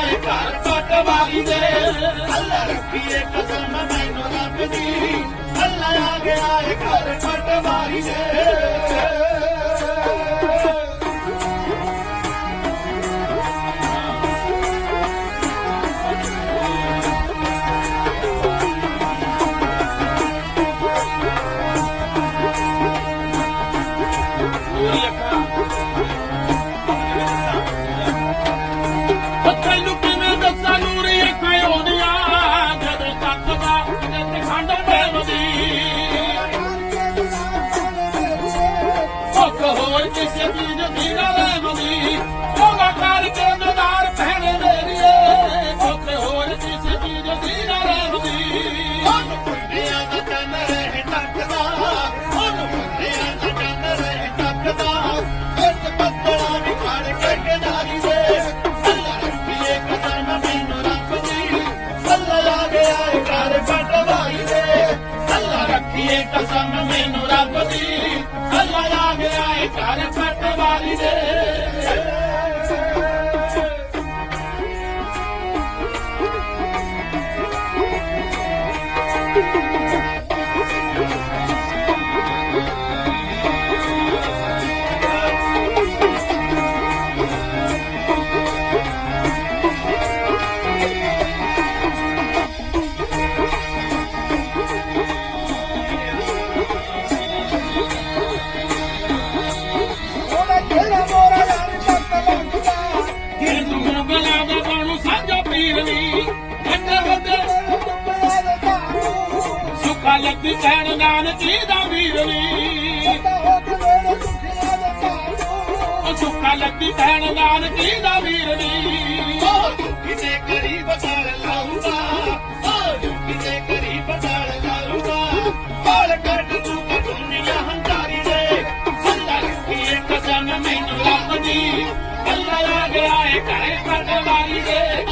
ਵਾਲੇ ਘਰ ਟੁੱਟ ਵਾਲੀ ਦੇ। ਅੱਲਾ ਰੱਖੀਏ ਕਸਮ, ਮੈਨੂੰ ਰੱਬ ਦੀ। ਅੱਲਾ ਆ ਗਿਆ ਘਰ ਟੁੱਟ ਵਾਲੀ ਦੇ। алкоголь, після піду, і налемо ਰੱਖੀਏ ਕਸਮ ਮੈਨੂੰ ਰੱਬ ਦੀ। ਅੱਲਾ ਆ ਗਿਆ ਏ ਘਰ ਪਟਵਾਰੀ ਦੇ। ਹਿੰਦੂ ਲੱਗੀ ਕਹਿਣ ਨਾਨਕੀ ਦਾ ਵੀਰ ਵੀ। ਉਹ ਸੁੱਖਾ ਲੱਗੀ ਕਹਿਣ ਨਾਨਕੀ ਦਾ ਵੀਰ ਵੀ। ਉਹ ਕਿਤੇ ਗਰੀਬ ਸਾਲ ਲਾਉਂਦਾ। ਉਹ ਕਿਤੇ ਗਰੀਬ ਸਾਲ ਲਾਉਂਦਾ। ਬਾਲ ਕੱਢ ਤੂੰ ਦੁਨੀਆ ਹੰਕਾਰੀ ਦੇ। ਅੱਲਾ ਰੱਖੀਏ ਕਸਮ ਮੈਨੂੰ ਰੱਬ ਦੀ। ਅੱਲਾ ਆ ਗਿਆ ਏ ਘਰੇ ਪਰਵਾਰੀ ਦੇ।